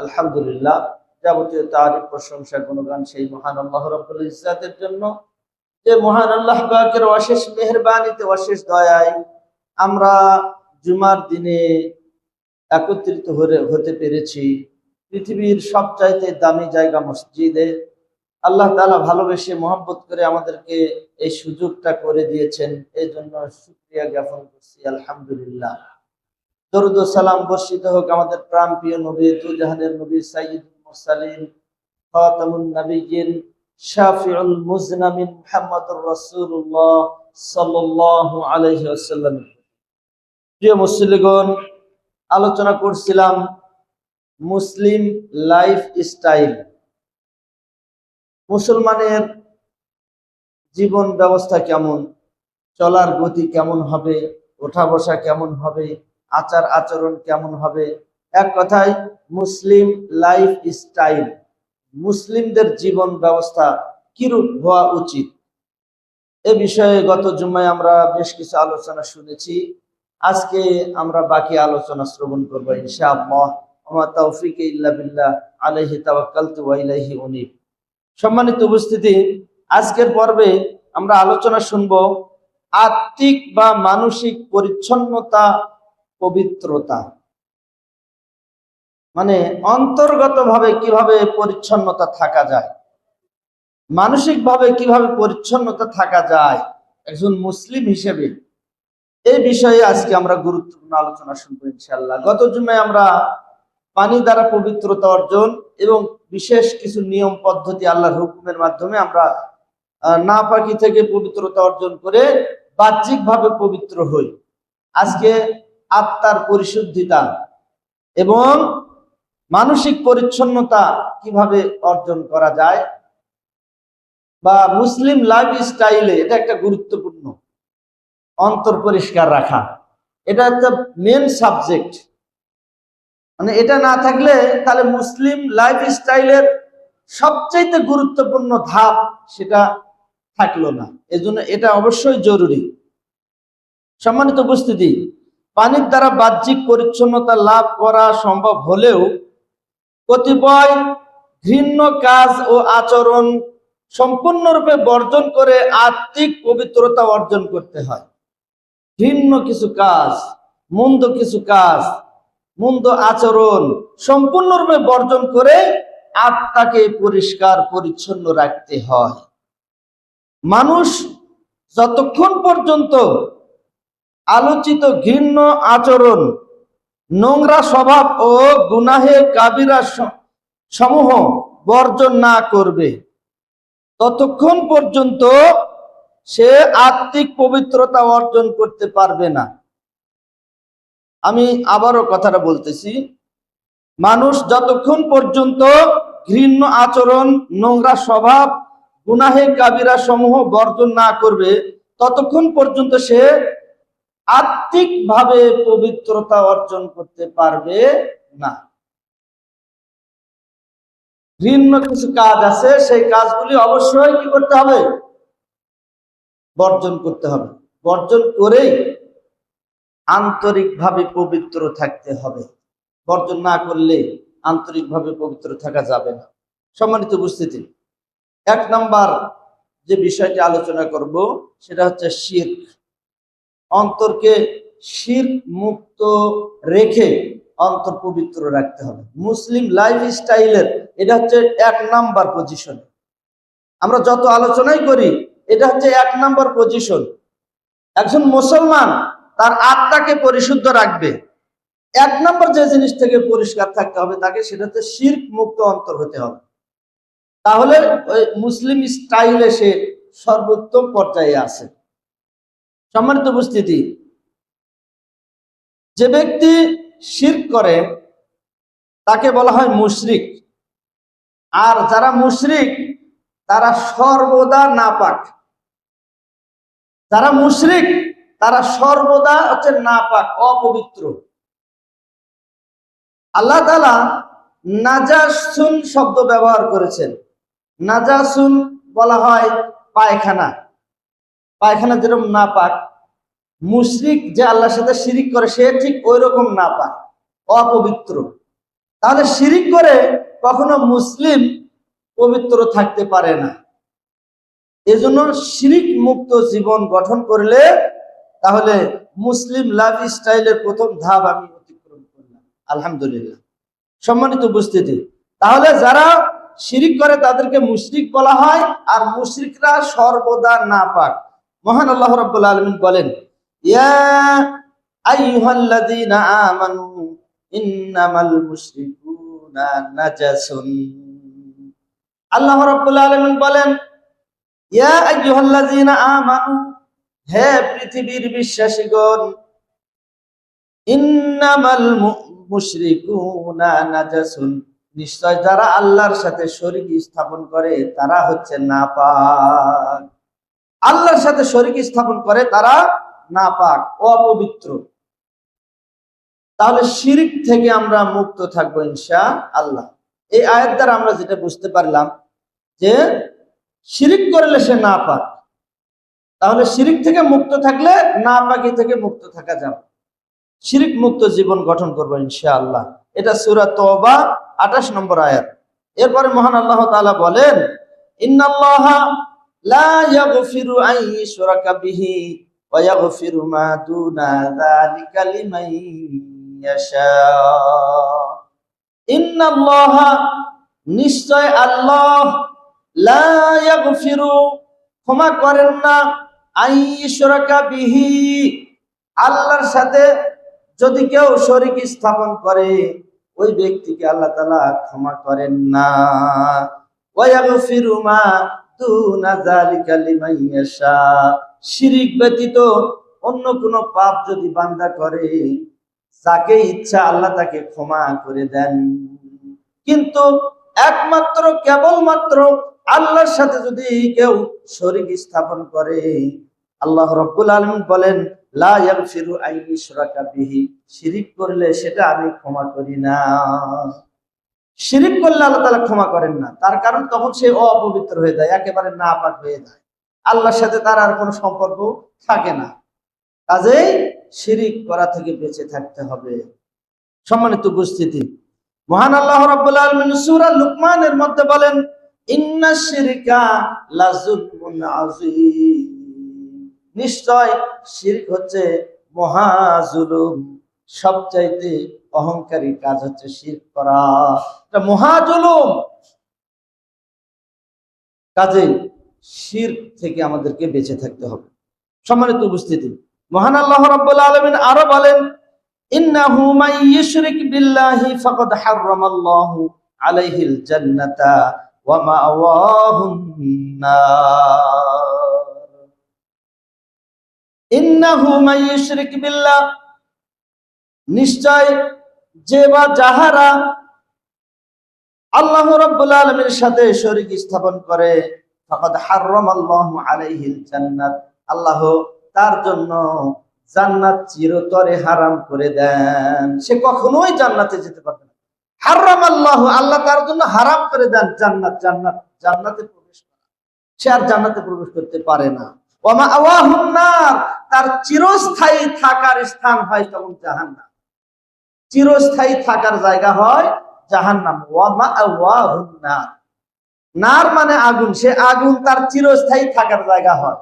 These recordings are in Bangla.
আলহামদুলিল্লাহ, যাবতীয় তারিফ প্রশংসা, গুণগান সেই মহান আল্লাহ রব্বুল ইজ্জাতের জন্য। যে মহান আল্লাহ পাকের অশেষ মেহরবানিতে, অশেষ দয়ায় আমরা জুমার দিনে একত্রিত হতে পেরেছি। পৃথিবীর সবচাইতে দামি জায়গা মসজিদে। আল্লাহ তাআলা ভালোবেসে মহব্বত করে আমাদেরকে এই সুযোগটা করে দিয়েছেন। এই জন্য শুক্রিয়া জ্ঞাপন করছি। আলহামদুলিল্লাহ। দরুদ সালাম বর্ষিত হোক আমাদের প্রাণ প্রিয় নবী, দুজাহানের নবী, সাইয়্যিদুল মুরসালিন, খাতামুন নবিয়্যিন, শাফিউল মুজনামিন মুহাম্মদুর রাসূলুল্লাহ সাল্লাল্লাহু আলাইহি ওয়াসাল্লাম। প্রিয় মুসলিগণ আলোচনা করছিলাম মুসলিম লাইফ স্টাইল। মুসলমানের জীবন ব্যবস্থা কেমন? চলার গতি কেমন হবে? ওঠা বসা কেমন হবে? আচার আচরণ কেমন হবে? এক কথায়, মুসলিম লাইফ স্টাইল মুসলিমদের জীবন ব্যবস্থা কিরূপ হওয়া উচিত? এ বিষয়ে গত জুম্মায় আমরা বেশ কিছু আলোচনা শুনেছি। আজকে আমরা বাকি আলোচনা শ্রবণ করব ইনশাআল্লাহ। সম্মানিত উপস্থিতি, আজকের পর্বে আমরা আলোচনা শুনব আত্মিক বা মানসিক পরিচ্ছন্নতা পবিত্রতা। মানে অন্তর্গতভাবে কীভাবে পরিচ্ছন্নতা থাকা যায়? মানসিকভাবে কীভাবে পরিচ্ছন্নতা থাকা যায়? একজন মুসলিম হিসেবে। এই বিষয়ে আজকে আমরা গুরুত্বপূর্ণ আলোচনা শুনব ইনশাল্লাহ গত জুমায় আমরা পানি দ্বারা পবিত্রতা অর্জন এবং বিশেষ কিছু নিয়ম পদ্ধতি আল্লাহর হুকুমের মাধ্যমে আমরা আহ, নাপাকি থেকে পবিত্রতা অর্জন করে বাহ্যিকভাবে পবিত্র হই। আজকে আত্মার পরিশুদ্ধিতা এবং মানসিক পরিচ্ছন্নতা কীভাবে অর্জন করা যায় বা মুসলিম লাইফ স্টাইলে এটা একটা গুরুত্বপূর্ণ অন্তর পরিষ্কার রাখা। এটা একটা মেন সাবজেক্ট মানে এটা না থাকলে তাহলে মুসলিম লাইফ স্টাইলের সবচাইতে গুরুত্বপূর্ণ ধাপ সেটা থাকল না। এজন্য এটা অবশ্যই জরুরি। সম্মানিত উপস্থিতি পানির দ্বারা বাহ্যিক পরিচ্ছন্নতা লাভ করা সম্ভব হলেও কতিপয় ঘৃণ্য কাজ ও আচরণ সম্পূর্ণরূপে বর্জন করে আত্মিক পবিত্রতা অর্জন করতে হয়। ঘৃণ্য কিছু কাজ, মন্দ কিছু কাজ, মন্দ আচরণ সম্পূর্ণরূপে বর্জন করে আত্মাকে পরিষ্কার, পরিচ্ছন্ন রাখতে হয়। মানুষ যতক্ষণ পর্যন্ত আলোচিত ঘৃণ্য আচরণ, নোংরা স্বভাব ও গুনাহে কাবিরা সমূহ বর্জন না করবে। ততক্ষণ পর্যন্ত সে আত্মিক পবিত্রতা অর্জন করতে পারবে না। আমি আবারও কথাটা বলতেছি, মানুষ যতক্ষণ পর্যন্ত ঘৃণ্য আচরণ, নোংরা স্বভাব, গুনাহে কাবিরা সমূহ বর্জন না করবে, ততক্ষণ পর্যন্ত সে আত্মিক ভাবে পবিত্রতা অর্জন করতে পারবে না। ঘৃণ্য কিছু কাজ আছে, সেই কাজগুলি অবশ্যই কি করতে হবে? বর্জন করতে হবে। বর্জন করেই আন্তরিকভাবে পবিত্র থাকতে হবে। বর্জন না করলে আন্তরিকভাবে পবিত্র থাকা যাবে না। সম্মানিত উপস্থিতি, এক নাম্বার যে বিষয়টি আলোচনা করব, সেটা হচ্ছে শির্ক। অন্তরকে শির্ক মুক্ত রেখে অন্তর পবিত্র রাখতে হবে। মুসলিম লাইফ স্টাইলের এটা হচ্ছে এক নাম্বার পজিশন আমরা যত আলোচনাই করি, এটা হচ্ছে এক নাম্বার পজিশন একজন মুসলমান তার আত্মাকে পরিশুদ্ধ রাখবে। এক নম্বর যে জিনিস থেকে পরিষ্কার থাকতে হবে তাকে, সেটা হচ্ছে শির্ক মুক্ত অন্তর হতে হবে। তাহলে ওই মুসলিম স্টাইলে সে সর্বোত্তম পর্যায়ে আছে। সম্মানিত উপস্থিতি। যে ব্যক্তি শির্ক করে, তাকে বলা হয় মুশরিক। আর যারা মুশরিক, তারা সর্বদা নাপাক। যারা মুশরিক, তারা সর্বদা হচ্ছে নাপাক, অপবিত্র। আল্লাহ তালা নাজাসুন শব্দ ব্যবহার করেছেন। নাজাসুন বলা হয় পায়খানা। পায়খানা যেরকম না পাক, মুশরিক যে আল্লাহর সাথে শিরিক করে, সে ঠিক ওই রকম না পাক, অপবিত্র। তাহলে শিরিক করে কখনো মুসলিম পবিত্র থাকতে পারে না। এজন্য শিরিক মুক্ত জীবন গঠন করলে তাহলে মুসলিম লাইফ স্টাইলের প্রথম ধাপ আমি অতিক্রম করলাম, আলহামদুলিল্লাহ। সম্মানিত উপস্থিতি, তাহলে যারা শিরিক করে তাদেরকে মুশরিক বলা হয় আর মুশরিকরা সর্বদা না পাক। মহান আল্লাহ রাব্বুল আলামিন বলেন, ইয়া আইয়ুহাল্লাযীনা আমানু ইন্নামাল মুশরিকুনা নাজাসুন। আল্লাহ রাব্বুল আলামিন বলেন, ইয়া আমানু, হে পৃথিবীর বিশ্বাসীগণ, ইন্নামাল মুশরিকুনা নাজাসুন। নিশ্চয় যারা আল্লাহর সাথে শরীক স্থাপন করে, তারা হচ্ছে নাপাক। আল্লাহর সাথে শরীক স্থাপন করে তারা নাপাক, অপবিত্র। তাহলে শিরিক থেকে আমরা মুক্ত থাকব ইনশা আল্লাহ এই আয়াত দ্বারা আমরা যেটা বুঝতে পারলাম যে শিরিক করলে সে না পাক তাহলে শিরিক থেকে মুক্ত থাকলে না পাকি থেকে মুক্ত থাকা যাবে। শিরিক মুক্ত জীবন গঠন করব ইনশাআল্লাহ। এটা সুরা তওবা আঠাশ নম্বর আয়াত। এরপরে মহান আল্লাহ তাআলা বলেন নিশ্চয় আল্লাহ ক্ষমা করেন না, আন ইউশরাকা বিহি। আল্লাহর সাথে যদি কেউ শরীক স্থাপন করে, ওই ব্যক্তিকে আল্লাহ তালা ক্ষমা করেন না। ওয়াগফিরু মা শিরিক ব্যতীত অন্য কোন পাপ যদি বান্দা করে, যাকে ইচ্ছা আল্লাহ তাকে ক্ষমা করে দেন। কিন্তু একমাত্র, কেবলমাত্র আল্লাহর সাথে যদি কেউ শরীক স্থাপন করে, আল্লাহ রব্বুল আলমিন বলেন, লা ইয়াগফিরু আন ইউশরাকা বিহি। শিরিক করলে সেটা আমি ক্ষমা করি না। শিরিক করলে আল্লাহ তাআলা ক্ষমা করেন না। তার কারণ তখন সে অপবিত্র হয়ে যায়, একেবারে নাপাক হয়ে যায়। আল্লাহর সাথে তার আর কোনো সম্পর্ক থাকে না। কাজেই শিরিক করা থেকে বেঁচে থাকতে হবে। সম্মানিত উপস্থিতি, মহান আল্লাহ রাব্বুল লুকমানের মধ্যে বলেন, ইন্না শিরকা নিশ্চয় শিরক হচ্ছে মহা জুলুম, সবচাইতে অহংকারী কাজ হচ্ছে শিরক করা। এটা কাজে শির থেকে আমাদেরকে বেঁচে থাকতে হবে। সম্মানিত উপস্থিতি, মহান আল্লাহ রাব্বুল আলামিন আরও বলেন, ইন্নাহু ইউশরিক বিল্লাহি ফাকাদ হারামাল্লাহু আলাইহিল জান্নাতা ওয়া নার। ইন্নাহু ইউশরিক বিল্লাহ। নিশ্চয় যে বা যাহারা আল্লাহ রাব্বুল আলামিনের সাথে শরীক স্থাপন করে, ফাকাদ হারামাল্লাহু আলাইহিল জান্নাত। আল্লাহ তার জন্য জান্নাত চিরতরে হারাম করে দেন। সে কখনোই জান্নাতে যেতে পারবে না। হারাম আল্লাহ আল্লাহ তার জন্য হারাম করে দেন। জান্নাত জান্নাত, জান্নাতে প্রবেশ করা। সে আর জান্নাতে প্রবেশ করতে পারে না। ওমা আওয়াহুন নার, তার চিরস্থায়ী থাকার স্থান হয় তখন জাহান্নাম। চিরস্থায়ী থাকার জায়গা হয় জাহান্নাম। নার। মানে আগুন। সে আগুন তার চিরস্থায়ী থাকার জায়গা হয়।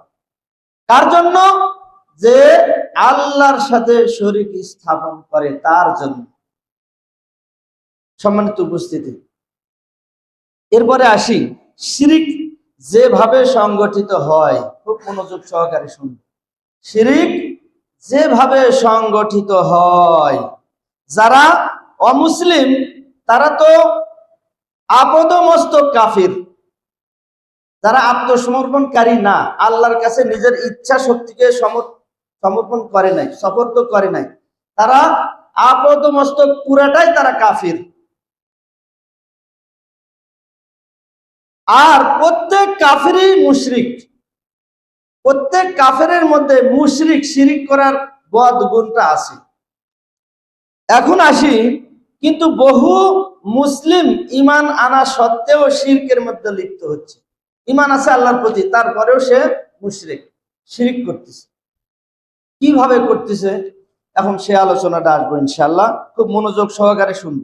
কার জন্য? যে আল্লাহর সাথে শরীক স্থাপন করে তার জন্য। সম্মানিত উপস্থিতি। এরপরে আসি। শিরিক যেভাবে সংগঠিত হয়, খুব মনোযোগ সহকারে শুন শিরিক যেভাবে সংগঠিত হয় যারা অমুসলিম, তারা তো আপদমস্তক কাফির। যারা আত্মসমর্পণকারী না, আল্লাহর কাছে নিজের ইচ্ছা শক্তিকে সমর- সমর্পণ করে নাই, সফর্দ করে নাই। তারা আপদ মস্তক পুরাটাই তারা কাফির। আর প্রত্যেক কাফিরই মুশরিক। প্রত্যেক কাফেরের মধ্যে মুশরিক শিরিক করার বদ গুণটা আছে। এখন আসি, কিন্তু বহু মুসলিম ইমান আনা সত্ত্বেও শিরকের মধ্যে লিপ্ত হচ্ছে। ইমান আছে আল্লাহর প্রতি, তারপরেও সে মুশরিক, শিরিক করতেছে। কীভাবে করতেছে? এখন সে আলোচনাটা আসব ইনশাল্লাহ খুব মনোযোগ সহকারে শুনব।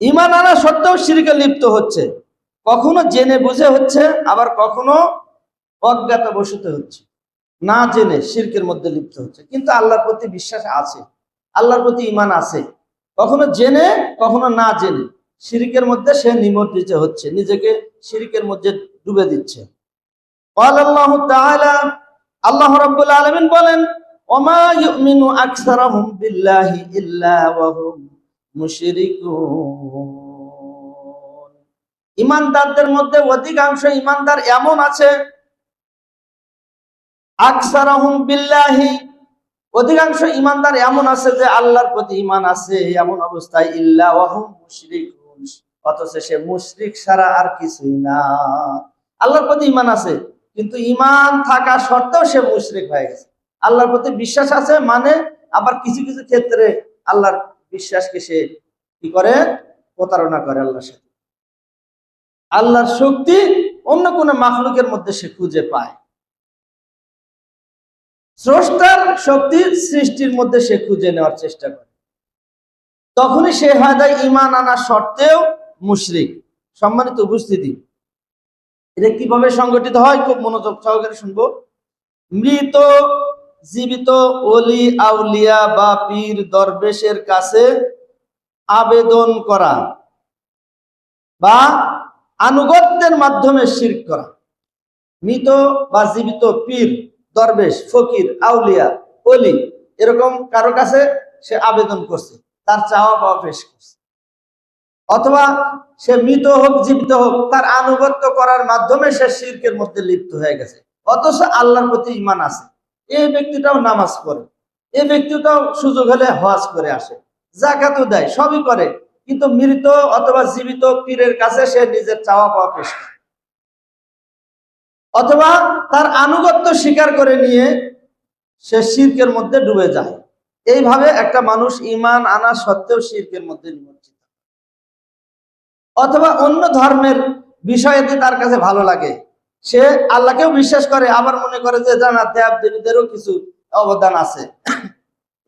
ইমান আনা সত্ত্বেও শিরকে লিপ্ত হচ্ছে। কখনো জেনে বুঝে হচ্ছে, আবার কখনো অজ্ঞাত বসতে হচ্ছে। না জেনে শির্কের মধ্যে লিপ্ত হচ্ছে। কিন্তু আল্লাহর প্রতি বিশ্বাস আছে, আল্লাহর প্রতি ইমান আছে। কখনো জেনে, কখনো না জেনে শিরিকের মধ্যে সে নিমজ্জিত হচ্ছে, নিজেকে শিরিকের মধ্যে ডুবে দিচ্ছে। আল্লাহ রাব্বুল আলামিন বলেন ইমানদারদের মধ্যে অধিকাংশ ইমানদার এমন আছে আকসারাহুম বিল্লাহি। অধিকাংশ ইমানদার এমন আছে যে আল্লাহর প্রতি ইমান আছে, এমন অবস্থায় ইল্লা হুম অথচ সে মুশরিক ছাড়া আর কিছুই না। আল্লাহর প্রতি ইমান আছে, কিন্তু ইমান থাকা সত্ত্বেও সে মুশরিক হয়ে গেছে। আল্লাহর প্রতি বিশ্বাস আছে মানে আবার কিছু কিছু ক্ষেত্রে আল্লাহর বিশ্বাসকে সে কি করে? প্রতারণা করে আল্লাহর সাথে। আল্লাহর শক্তি অন্য কোনো মাখলুকের মধ্যে সে খুঁজে পায়। স্রষ্টার শক্তি সৃষ্টির মধ্যে সে খুঁজে নেওয়ার চেষ্টা করে। তখনই সে হয় যায় ইমান আনা সত্ত্বেও মুশরিক। সম্মানিত উপস্থিতি, এটা কীভাবে সংগঠিত হয়? খুব মনোযোগ সহকারে শুনব। মৃত, জীবিত অলি আউলিয়া বা পীর দরবেশের কাছে আবেদন করা বা আনুগত্যের মাধ্যমে শির করা। মৃত বা জীবিত পীর দরবেশ, ফকির, আউলিয়া অলি এরকম কারও কাছে সে আবেদন করছে, তার চাওয়া পাওয়া পেশ করছে। অথবা সে মৃত হোক, জীবিত হোক, তার আনুগত্য করার মাধ্যমে সে শিরকের মধ্যে লিপ্ত হয়ে গেছে। অথচ আল্লাহর প্রতি ইমান আছে। এই ব্যক্তিটাও নামাজ পড়ে। এই ব্যক্তিটাও সুযোগ হলে হজ করে আসে। জাকাতও দেয়, সবই করে। কিন্তু মৃত অথবা জীবিত পীরের কাছে সে নিজের চাওয়া পাওয়া পেশ করে। অথবা তার আনুগত্য স্বীকার করে নিয়ে সে শিরকের মধ্যে ডুবে যায়। এইভাবে একটা মানুষ ইমান আনা সত্ত্বেও শিরকের মধ্যে নিমজ্জিত। অথবা অন্য ধর্মের বিষয়েতে তার কাছে ভালো লাগে। সে আল্লাহকেও বিশ্বাস করে, আবার মনে করে যে জানা দেব দেবীদেরও কিছু অবদান আছে।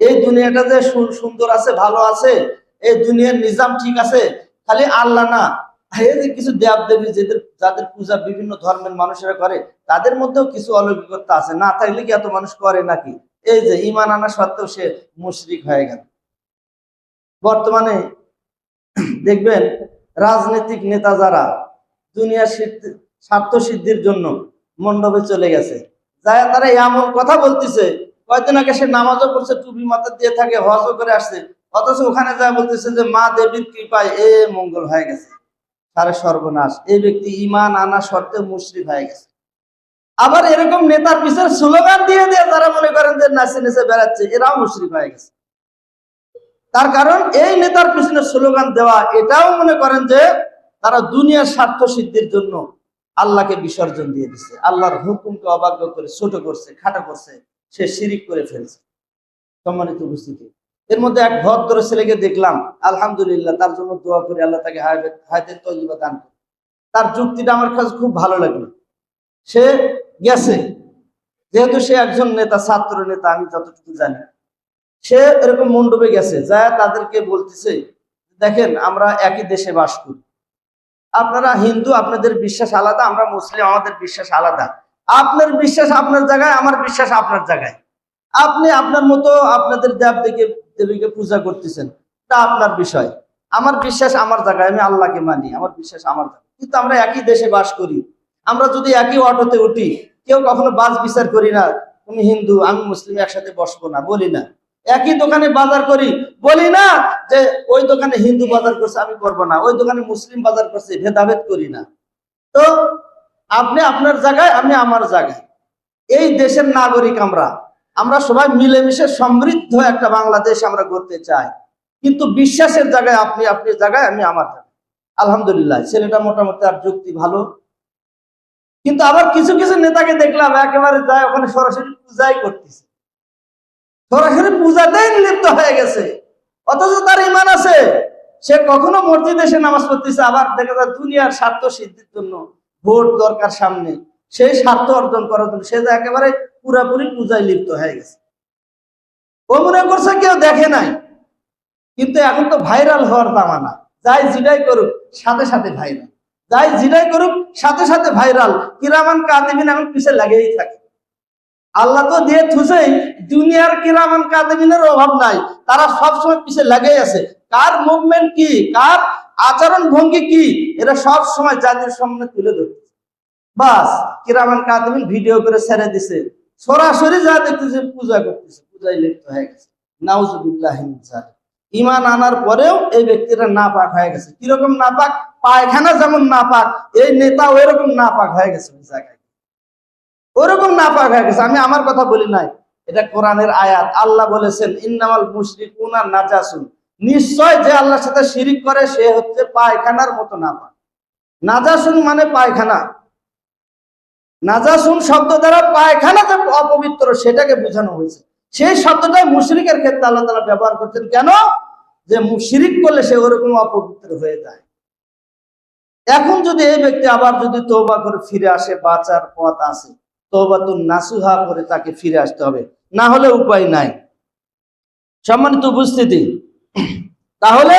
এই দুনিয়াটা যে সুন্দর আছে, ভালো আছে, এই দুনিয়ার নিজাম ঠিক আছে, খালি আল্লাহ না এই যে কিছু দেব দেবী যাদের যাদের পূজা বিভিন্ন ধর্মের মানুষেরা করে, তাদের মধ্যেও কিছু অলৌকিকতা আছে। না থাকলে কি এত মানুষ করে নাকি? এই যে ইমান আনা সত্ত্বেও সে মুশরিক হয়ে গেল। বর্তমানে দেখবেন রাজনৈতিক নেতা যারা সিদ্ধি- স্বার্থ সিদ্ধির জন্য মণ্ডপে চলে গেছে। যায় তারা এমন কথা বলতেছে। কয়েকদিন আগে সে নামাজও পড়ছে, টুপি মাথা দিয়ে থাকে, হজও করে আসছে। অথচ ওখানে যায় বলতেছে যে মা দেবীর কৃপায় এ মঙ্গল হয়ে গেছে। তার সর্বনাশ। এই ব্যক্তি ইমান আনা শর্তে মুশরিক হয়ে গেছে। আবার এরকম নেতার পিছনে স্লোগান দিয়ে দিয়ে যারা মনে করেন যে নাচে নেচে বেড়াচ্ছে, এরাও মুশরিক হয়ে গেছে। তার কারণ এই নেতার পিছনে স্লোগান দেওয়া, এটাও মনে করেন যে তারা দুনিয়ার স্বার্থ সিদ্ধির জন্য আল্লাহকে বিসর্জন দিয়ে দিচ্ছে আল্লাহর হুকুমকে অবাধ্য করে, ছোট করছে, খাটো করছে, সে শিরিক করে ফেলছে। সম্মানিত উপস্থিতি। এর মধ্যে এক ভদ্র ছেলেকে দেখলাম, আলহামদুলিল্লাহ, তার জন্য দোয়া করে, আল্লাহ তাকে হায়াতের তৈবা দান করে তার যুক্তিটা আমার কাছে খুব ভালো লাগল। সে গেছে। যেহেতু সে একজন নেতা, ছাত্র নেতা, আমি যতটুকু জানি। সে এরকম মণ্ডপে গেছে, যা তাদেরকে বলতেছে, দেখেন, আমরা একই দেশে বাস করি। আপনারা হিন্দু, আপনাদের বিশ্বাস আলাদা, আমরা মুসলিম, আমাদের বিশ্বাস আলাদা। আপনার বিশ্বাস আপনার জায়গায়, আমার বিশ্বাস আপনার জায়গায়। আপনি আপনার মতো আপনাদের দেব দেবীকে দেবীকে পূজা করতেছেন। তা আপনার বিষয়। আমার বিশ্বাস আমার জায়গায়, আমি আল্লাহকে মানি, আমার বিশ্বাস আমার জায়গায়। কিন্তু আমরা একই দেশে বাস করি। আমরা যদি একই অটোতে উঠি, কেউ কখনো বাস বিচার করি না। তুমি হিন্দু, আমি মুসলিম, একসাথে বসবো না, বলি না। একই দোকানে বাজার করি, বলি না যে ওই দোকানে হিন্দু বাজার করছে, আমি করব না। ওই দোকানে মুসলিম বাজার করছে, ভেদাভেদ করি না। তো আপনি আপনার জায়গায়, আমি আমার জায়গায়। এই দেশের নাগরিক আমরা। আমরা সবাই মিলেমিশে সমৃদ্ধ একটা বাংলাদেশ আমরা করতে চাই। কিন্তু বিশ্বাসের জায়গায় আপনি আপনি জায়গায় আমি আমার আলহামদুলিল্লাহ, ছেলেটা মোটামুটি আর যুক্তি ভালো। কিন্তু আবার কিছু কিছু নেতাকে দেখলাম একেবারে যায়, ওখানে সরাসরি পূজাই করতেছে। সরাসরি পূজাতেই লিপ্ত হয়ে গেছে। অথচ তার ইমান আছে। সে কখনো মসজিদে এসে নামাজ পড়তেছে, আবার দেখা যায় দুনিয়ার স্বার্থ সিদ্ধির জন্য ভোট দরকার সামনে। সেই স্বার্থ অর্জন করার জন্য। সে একেবারে পুরাপুরি পূজায় লিপ্ত হয়ে গেছে। ও মনে করছে কেউ দেখে নাই। কিন্তু এখন তো ভাইরাল হওয়ার জামানা। যাই জিডাই করুক, সাথে সাথে ভাইরাল যাই জিডাই করুক, সাথে সাথে ভাইরাল কিরামান কাদিবিন এখন পিছে লাগেই থাকে। আল্লাহ তো দিয়ে থুসেই দুনিয়ার কিরামান কাদিবিনের অভাব নাই। তারা সবসময় পিছে লাগেই আছে। কার মুভমেন্ট কি, কার আচরণ ভঙ্গি কি, এরা সব সময় জাতির সামনে তুলে ধরছে বাস কিরামান কাদিবিন ভিডিও করে ছেড়ে দিছে। সরাসরি যা দেখতেছে, পূজা করতেছে, পূজায় লিপ্ত হয়ে গেছে। নাউজুবিল্লাহ ইমান আনার পরেও এই ব্যক্তিরা নাপাক হয়ে গেছে। কীরকম নাপাক? পায়খানা যেমন নাপাক, এই নেতা ওইরকম নাপাক হয়ে গেছে ওই জায়গায়। ওরকম নাপাক হয়ে গেছে। আমি আমার কথা বলি নাই। এটা কোরআনের আয়াত। আল্লাহ বলেছেন, ইন্নামাল মুশরিকুনা নাজাসুন। নিশ্চয় যে আল্লাহর সাথে শিরিক করে, সে হচ্ছে পায়খানার মতো নাপাক। নাজাসুন মানে পায়খানা। নাজাসুন শব্দ দ্বারা পায়খানা যে অপবিত্র সেটাকে বোঝানো হয়েছে। সেই শব্দটা মুশরিকের ক্ষেত্রে আল্লাহ তালা ব্যবহার করছেন। কেন? যে শিরিক করলে সে ওরকম অপবিত্র হয়ে যায়। এখন যদি এই ব্যক্তি আবার যদি তৌবা করে ফিরে আসে, বাঁচার পথ আছে তো নাসুহা করে তাকে ফিরে আসতে হবে। না হলে উপায় নাই। সম্মানিত উপস্থিতি, তাহলে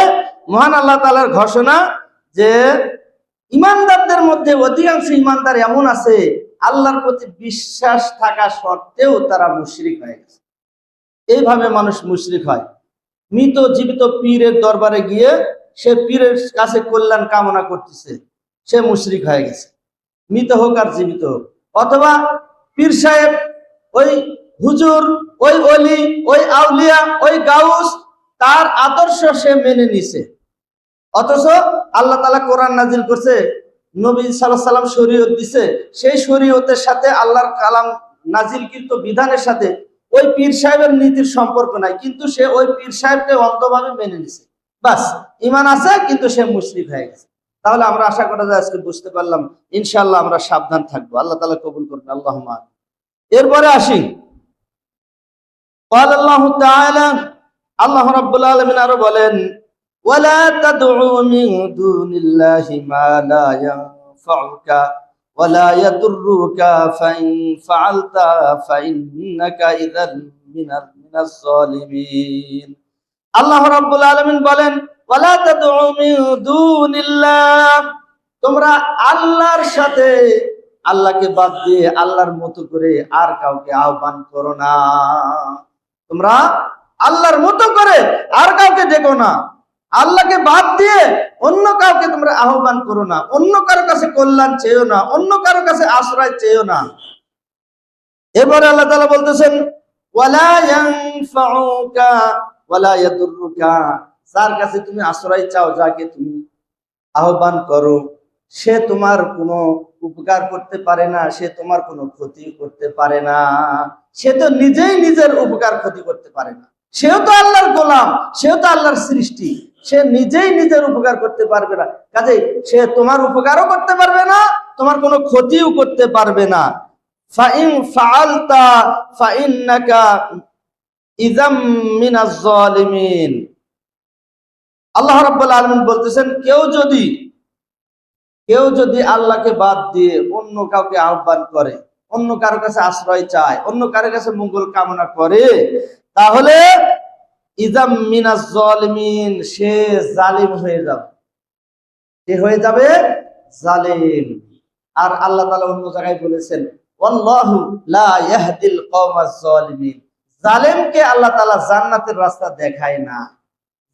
মহান আল্লাহ তালার ঘোষণা যে, ইমানদারদের মধ্যে অধিকাংশ ইমানদার এমন আছে আল্লাহর প্রতি বিশ্বাস থাকা সত্ত্বেও তারা মুশরিক হয়ে গেছে। এইভাবে মানুষ মুশরিক হয়। মৃত জীবিত পীরের দরবারে গিয়ে সে পীরের কাছে কল্যাণ কামনা করতেছে, সে মুশরিক হয়ে গেছে। মৃত হোক আর জীবিত হোক। অথবা পীর সাহেব, ওই হুজুর, ওই অলি ওই আউলিয়া, ওই গাউস, তার আদর্শ সে মেনে নিছে। অথচ আল্লাহ তালা কোরআন নাজিল করছে নবী শরীয়ত দিছে। সেই শরীয়তের সাথে আল্লাহর কালাম নাজিল কিন্তু বিধানের সাথে ওই পীর সাহেবের নীতির সম্পর্ক নাই, কিন্তু সে ওই পীর সাহেবকে মেনে নিছে। বাস ইমান আছে, কিন্তু সে মুসলিম হয়ে গেছে। তাহলে আমরা আশা করা যায় আজকে বুঝতে পারলাম ইনশাল্লাহ আমরা সাবধান থাকব। আল্লাহ তালা কবুল করবেন আল্লাহ এরপরে আসি। আল্লাহ আল্লাহ রব্বুল আলমিন আরও বলেন ولا تدعوا من دون الله ما لا ينفعك ولا يضرك فإن فعلت فإنك إذا من من الظالمين আল্লাহ রাব্বুল আলামিন বলেন ওয়ালা তাদউ মিন দুনিল্লাহ তোমরা আল্লাহর সাথে আল্লাহকে বাদ দিয়ে আল্লাহর মতো করে আর কাউকে আহ্বান করো না তোমরা আল্লাহর মতো করে আর কাউকে ডেকো না আল্লাহকে বাদ দিয়ে অন্য কাউকে তোমরা আহ্বান করো না, অন্য কারও কাছে কল্যাণ চেয়েও না, অন্য কারও কাছে আশ্রয় চেয়েও না। এবারে আল্লাহ তালা বলতেছেন যার কাছে তুমি আশ্রয় চাও, যাকে তুমি আহ্বান করো, সে তোমার কোনো উপকার করতে পারে না, সে তোমার কোনো ক্ষতি করতে পারে না। সে তো নিজেই নিজের উপকার ক্ষতি করতে পারে না। সেও তো আল্লাহর গোলাম, সেও তো আল্লাহর সৃষ্টি। সে নিজেই নিজের উপকার করতে পারবে না। কাজে সে তোমার উপকারও করতে পারবে না, তোমার কোনো ক্ষতিও করতে পারবে না। ফাইন ফাআলতা, ফাইন্নাকা ইযাম মিনাজ জালিমিন আল্লাহ রাব্বুল আলামিন বলতেছেন, কেউ যদি কেউ যদি আল্লাহকে বাদ দিয়ে অন্য কাউকে আহ্বান করে, অন্য কারও কাছে আশ্রয় চায়, অন্য কারও কাছে মঙ্গল কামনা করে, তাহলে ইজাম জালিমিন, সে জালিম হয়ে যাবে। সে হয়ে যাবে জালিম। আর আল্লাহ তাআলা অন্য জায়গায় বলেছেন লা ইয়াহদিল জালিমিন। আল্লাহ জান্নাতের রাস্তা দেখায় না।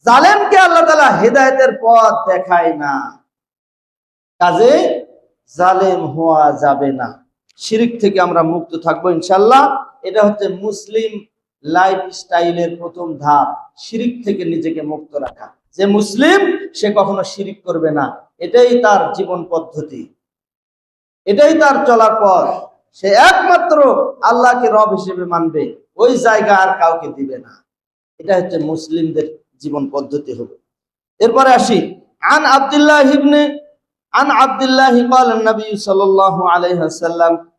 জালেমকে আল্লাহ তাআলা হেদায়েতের পথ দেখায় না। কাজে জালেম হওয়া যাবে না। শিরিক থেকে আমরা মুক্ত থাকব ইনশাল্লাহ এটা হচ্ছে মুসলিম লাইফ স্টাইলের প্রথম ধাপ শিরিক থেকে নিজেকে মুক্ত রাখা যে মুসলিম সে কখনো শিরিক করবে না এটাই তার জীবন পদ্ধতি এটাই তার চলার পথ সে একমাত্র আল্লাহকে রব হিসেবে মানবে ওই জায়গা আর কাউকে দিবে না এটা হচ্ছে মুসলিমদের জীবন পদ্ধতি হবে এরপরে আসি আন আব্দুল্লাহ ইবনে عن عبد الله قال النبي صلى الله عليه وسلم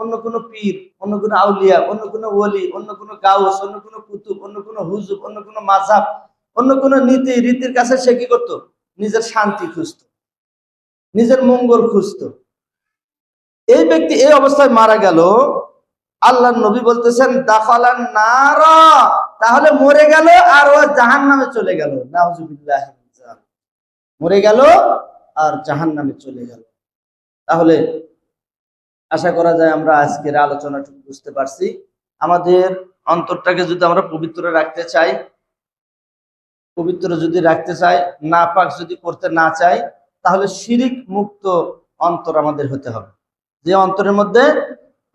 অন্য কোনো পীর, অন্য কোনো আউলিয়া, অন্য কোনো ওলি, অন্য কোনো গাউস, অন্য কোনো কুতুব, অন্য কোনো হুজুব, অন্য কোনো মাঝাব অন্য কোনো নীতি রীতির কাছে সে কি করতো? নিজের শান্তি খুঁজতো। নিজের মঙ্গল খুঁজতো। এই ব্যক্তি এই অবস্থায় মারা গেল। আল্লাহ নবী বলতেছেন, দাখালান নারা তাহলে মরে গেল আর ও জাহান নামে চলে গেল। নাউজুবিল্লাহ মরে গেল আর জাহান নামে চলে গেল। তাহলে আশা করা যায় আমরা আজকের আলোচনাটুকু বুঝতে পারছি। আমাদের অন্তরটাকে যদি আমরা পবিত্র রাখতে চাই, পবিত্র যদি রাখতে চাই না পাক যদি করতে না চাই, তাহলে শিরিক মুক্ত অন্তর আমাদের হতে হবে। যে অন্তরের মধ্যে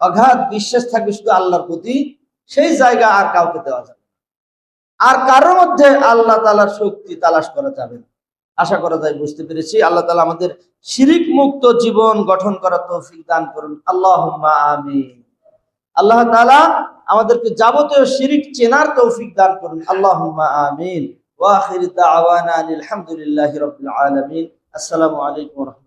অগাধ বিশ্বাস থাকবে শুধু আল্লাহর প্রতি, সেই জায়গা আর কাউকে দেওয়া যাবে। আর কারোর মধ্যে আল্লাহ তালার শক্তি তালাশ করা যাবে না। আশা করা যায় বুঝতে পেরেছি। আল্লাহ তালা আমাদের শিরিক মুক্ত জীবন গঠন করা তৌফিক দান করুন। আল্লাহ আমিন। আল্লাহ তালা আমাদেরকে যাবতীয় শিরিক চেনার তৌফিক দান করুন। আল্লাহ আমিন। ওয়াখির দাওয়ানা আলহামদুলিল্লাহ আলামিন। আসসালামু আলাইকুম